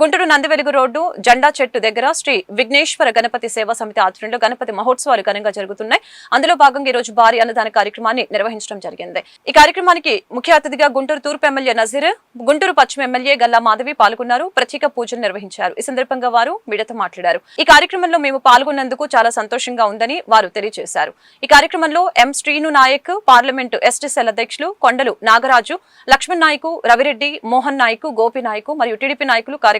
Guntur Nandivelugu road జెండా చెట్టు దగ్గర శ్రీ విఘ్నేశ్వర గణపతి సేవా సమితి ఆధ్వర్యంలో గణపతి మహోత్సవాలు ఘనంగా జరుగుతున్నాయి. అందులో భాగంగా ఈ రోజు భారీ అన్నదాన కార్యక్రమాన్ని నిర్వహించడం జరిగింది. ఈ కార్యక్రమానికి ముఖ్య అతిథిగా గుంటూరు తూర్పు ఎమ్మెల్యే నజీర్ గుంటూరు పశ్చిమ ఎమ్మెల్యే గల్లా మాధవి పాల్గొన్నారు. ప్రత్యేక పూజలు నిర్వహించారు. ఈ సందర్భంగా వారు మీడియాతో మాట్లాడారు. ఈ కార్యక్రమంలో మేము పాల్గొన్నందుకు చాలా సంతోషంగా ఉందని వారు తెలియజేశారు. ఈ కార్యక్రమంలో M Srinu Naik parliament STCL cell అధ్యక్షులు కొండలు నాగరాజు లక్ష్మణ్ నాయకు రవిరెడ్డి మోహన్ నాయకు గోపి నాయకు మరియు టీడీపీ నాయకులు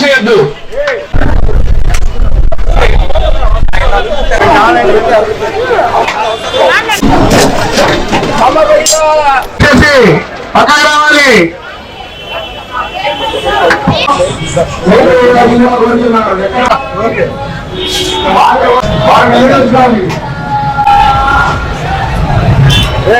చేయొద్దు చేసి పక్కకు రావాలి. ఏ,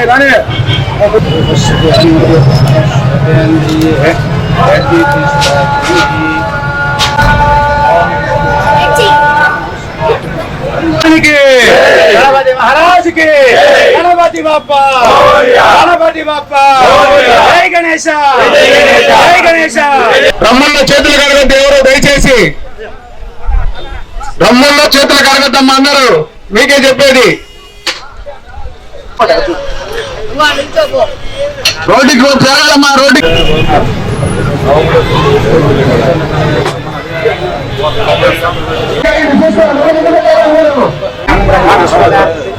మహారాజుకి గణపతి బాప్ప. గణపతి బాప్ప. జై గణేశ. జై గణేశ. బ్రహ్మల్లో చేతులు కడగద్దు ఎవరు? దయచేసి. బ్రహ్మల్లో చేతులు కడగద్దమ్మా అందరూ. మీకే చెప్పేది. రోడ్డుకి తిరగాలమ్మా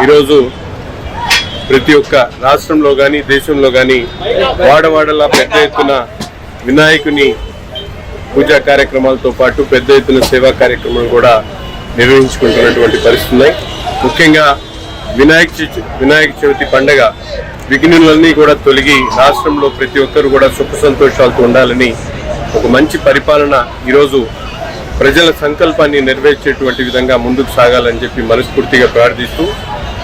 ఈరోజు ప్రతి ఒక్క రాష్ట్రంలో కానీ దేశంలో కానీ వాడవాడలా పెద్ద ఎత్తున వినాయకుని పూజా కార్యక్రమాలతో పాటు పెద్ద ఎత్తున సేవా కార్యక్రమాలు కూడా నిర్వహించుకుంటున్నటువంటి పరిస్థితి ఉన్నాయి. ముఖ్యంగా వినాయక చవితి వినాయక చవితి పండగ విఘ్నులన్నీ కూడా తొలగి రాష్ట్రంలో ప్రతి ఒక్కరు కూడా సుఖ సంతోషాలతో ఉండాలని ఒక మంచి పరిపాలన ఈరోజు ప్రజల సంకల్పాన్ని నెరవేర్చేటువంటి విధంగా ముందుకు సాగాలని చెప్పి మనస్ఫూర్తిగా ప్రార్థిస్తూ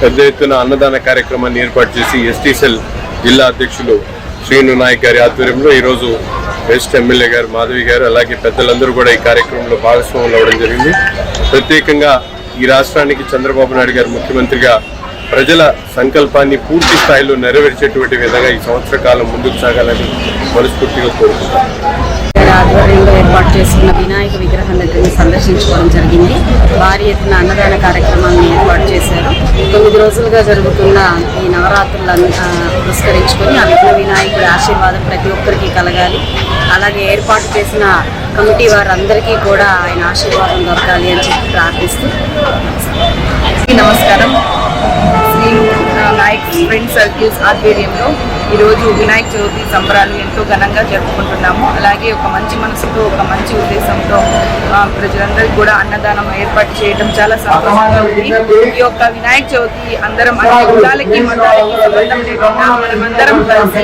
పెద్ద ఎత్తున అన్నదాన కార్యక్రమాన్ని ఏర్పాటు చేసి ఎస్టీ సెల్ జిల్లా అధ్యక్షులు శ్రీను నాయక్ గారి ఆధ్వర్యంలో ఈరోజు బెస్ట్ ఎమ్మెల్యే గారు మాధవి గారు అలాగే పెద్దలందరూ కూడా ఈ కార్యక్రమంలో భాగస్వాములు అవ్వడం జరిగింది. ప్రత్యేకంగా ఈ రాష్ట్రానికి చంద్రబాబు నాయుడు గారు ముఖ్యమంత్రిగా ప్రజల సంకల్పాన్ని పూర్తి స్థాయిలో నెరవేర్చేటువంటి విధంగా ఈ సంవత్సర కాలం ముందుకు సాగాలని మనస్ఫూర్తిగా కోరుకుంటున్నాను. ఆధ్వర్యంలో ఏర్పాటు చేసుకున్న వినాయక విగ్రహం దగ్గరని సందర్శించుకోవడం జరిగింది. భారీ ఎత్తున అన్నదాన కార్యక్రమాలను ఏర్పాటు చేశారు. తొమ్మిది రోజులుగా జరుగుతున్న ఈ నవరాత్రులను పురస్కరించుకొని ఆ విఘ్న వినాయకుడి ఆశీర్వాదం ప్రతి ఒక్కరికి కలగాలి. అలాగే ఏర్పాటు చేసిన కమిటీ వారందరికీ కూడా ఆయన ఆశీర్వాదం దొరకాలి అని చెప్పి ప్రార్థిస్తూ నమస్కారం. శ్రీ నాయక్ ఫ్రెండ్ సర్కిల్స్ ఆధ్వర్యంలో ఈరోజు వినాయక చవితి సంబరాలు ఎంతో ఘనంగా జరుపుకుంటున్నాము. అలాగే ఒక మంచి మనసుతో ఒక మంచి ఉద్దేశంతో ప్రజలందరికీ కూడా అన్నదానం ఏర్పాటు చేయడం చాలా సంతోషంగా ఉంది. ఈ యొక్క వినాయక చవితి అందరం అన్ని కులాలకి మతాలకి సంబంధం లేకుండా మనమందరం కలిసి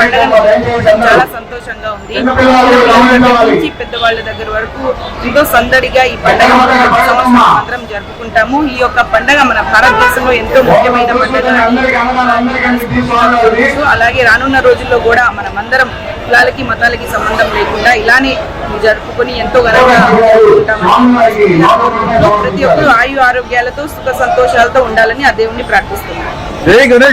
పండుగను జరుపుకోవడం చాలా సంతోషంగా ఉంది. నుంచి పెద్దవాళ్ళ దగ్గర వరకు ఎంతో సందడిగా ఈ పండుగ సంవత్సరం మాత్రం జరుపుకుంటాము. ఈ యొక్క పండుగ మన భారతదేశంలో ఎంతో ముఖ్యమైన పండుగ. అలాగే రానున్న రోజుల్లో కూడా మనం అందరం కులాలకి మతాలకి సంబంధం లేకుండా ఇలానే జరుపుకొని ఎంతో ఘనంగా ప్రతి ఒక్కరు ఆయు ఆరోగ్యాలతో సుఖ సంతోషాలతో ఉండాలని ఆ దేవుణ్ణి ప్రార్థిస్తున్నాను